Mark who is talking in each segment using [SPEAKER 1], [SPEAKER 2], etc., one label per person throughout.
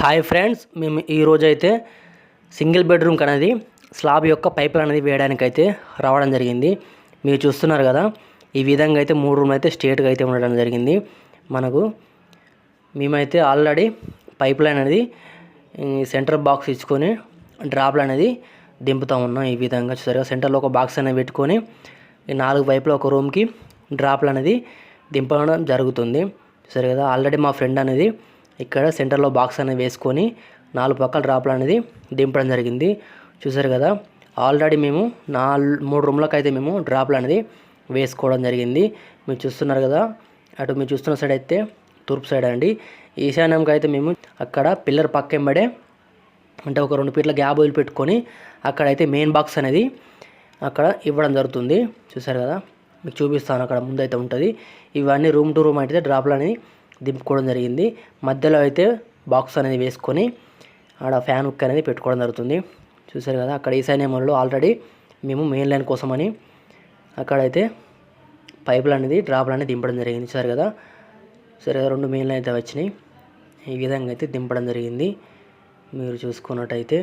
[SPEAKER 1] Hi friends మేము ఈరోజు అయితే సింగిల్ బెడ్రూమ్ అనేది స్లాబ్ యొక్క పైపులు అనేది వేయడానికైతే రావడం జరిగింది. మీరు చూస్తున్నారు కదా ఈ విధంగా అయితే మూడు రూమ్ అయితే స్ట్రేట్గా అయితే ఉండడం జరిగింది. మనకు మేమైతే ఆల్రెడీ పైప్ లైన్ అనేది సెంటర్ బాక్స్ ఇచ్చుకొని డ్రాప్లు అనేది దింపుతా ఉన్నాం ఈ విధంగా. చూసారుగా సెంటర్లో ఒక బాక్స్ అనేది పెట్టుకొని ఈ నాలుగు వైపులో ఒక రూమ్కి డ్రాప్లు అనేది దింపడం జరుగుతుంది. సరే కదా ఆల్రెడీ మా ఫ్రెండ్ అనేది ఇక్కడ సెంటర్లో బాక్స్ అనేది వేసుకొని నాలుగు పక్కల డ్రాప్లు అనేది దింపడం జరిగింది. చూసారు కదా? ఆల్రెడీ మేము నాలుగు మూడు రూమ్లకు అయితే మేము డ్రాప్లు అనేది వేసుకోవడం జరిగింది. మీరు చూస్తున్నారు కదా? అటు మీరు చూస్తున్న సైడ్ అయితే తూర్పు సైడ్ అండి. ఈశాన్యంకి అయితే మేము అక్కడ పిల్లర్ పక్క వెంబడే అంటే ఒక రెండు పీట్ల గ్యాబ్ వదిలిపెట్టుకొని అక్కడైతే మెయిన్ బాక్స్ అనేది అక్కడ ఇవ్వడం జరుగుతుంది. చూసారు కదా? మీకు చూపిస్తాను అక్కడ ముందైతే ఉంటుంది. ఇవన్నీ రూమ్ టు రూమ్ అయితే డ్రాప్లు అనేది దింపుకోవడం జరిగింది. మధ్యలో అయితే బాక్స్ అనేది వేసుకొని ఆడ ఫ్యాన్ హుక్ అనేది పెట్టుకోవడం జరుగుతుంది. చూసారు కదా అక్కడ ఈశాన్యంలో ఆల్రెడీ మేము మెయిన్ లైన్ కోసమని అక్కడైతే పైపులు అనేది డ్రాప్లు అనేది దింపడం జరిగింది. చూసారు కదా సరే రెండు మెయిన్ లైన్ అయితే వచ్చినాయి. ఈ విధంగా అయితే దింపడం జరిగింది. మీరు చూసుకున్నట్టయితే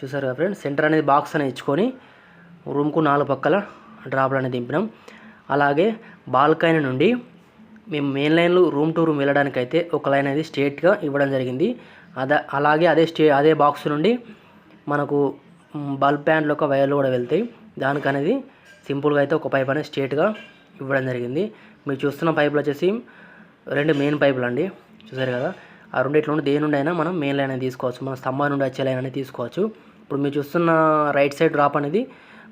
[SPEAKER 1] చూసారు కదా ఫ్రెండ్స్ సెంటర్ అనేది బాక్స్ అనేది ఇచ్చుకొని రూమ్కు నాలుగు పక్కల డ్రాప్లు అనేది దింపినాం. అలాగే బాల్కైన్ నుండి మేము మెయిన్ లైన్లు రూమ్ టు రూమ్ వెళ్ళడానికి అయితే ఒక లైన్ అనేది స్ట్రేట్గా ఇవ్వడం జరిగింది. అదే అలాగే అదే స్టే అదే బాక్స్ నుండి మనకు బల్బ్ ప్యాంట్లు ఒక వైర్లు కూడా వెళ్తాయి. దానికి అనేది సింపుల్గా అయితే ఒక పైప్ అనేది స్ట్రేట్గా ఇవ్వడం జరిగింది. మీరు చూస్తున్న పైపులు వచ్చేసి రెండు మెయిన్ పైపులు అండి. చూసారు కదా? ఆ రెండిట్లో నుండి దేని నుండి అయినా మనం మెయిన్ లైన్ అనేది తీసుకోవచ్చు. మన స్తంభం నుండి వచ్చే లైన్ అనేది తీసుకోవచ్చు. ఇప్పుడు మీరు చూస్తున్న రైట్ సైడ్ డ్రాప్ అనేది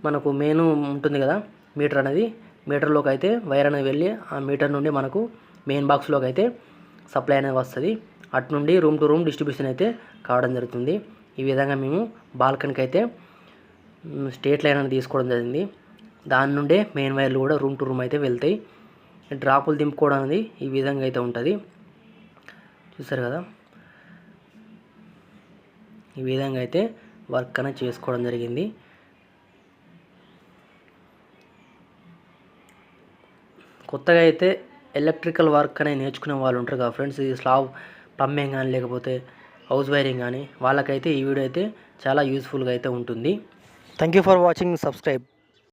[SPEAKER 1] మనకు మెయిన్ ఉంటుంది కదా? మీటర్ అనేది మీటర్లోకి అయితే వైర్ అనేది వెళ్ళి ఆ మీటర్ నుండి మనకు మెయిన్ బాక్స్లోకి అయితే సప్లై అనేది వస్తుంది. అటు నుండి రూమ్ టు రూమ్ డిస్ట్రిబ్యూషన్ అయితే కావడం జరుగుతుంది. ఈ విధంగా మేము బాల్కనీకి అయితే స్టేట్ లైన్ అనేది తీసుకోవడం జరిగింది. దాని నుండే మెయిన్ వైర్లు కూడా రూమ్ టు రూమ్ అయితే వెళ్తాయి. డ్రాపులు దింపుకోవడం అనేది ఈ విధంగా అయితే ఉంటుంది. చూసారు కదా? ఈ విధంగా అయితే వర్క్ అనేది చేసుకోవడం జరిగింది. కొత్తగా అయితే ఎలక్ట్రికల్ వర్క్ అనేది నేర్చుకునే వాళ్ళు ఉంటారు కదా ఫ్రెండ్స్. ఈ స్లాబ్ ప్లంబింగ్ కానీ లేకపోతే హౌస్ వైరింగ్ కానీ వాళ్ళకైతే ఈ వీడియో అయితే చాలా యూస్ఫుల్గా అయితే ఉంటుంది. Thank you for watching subscribe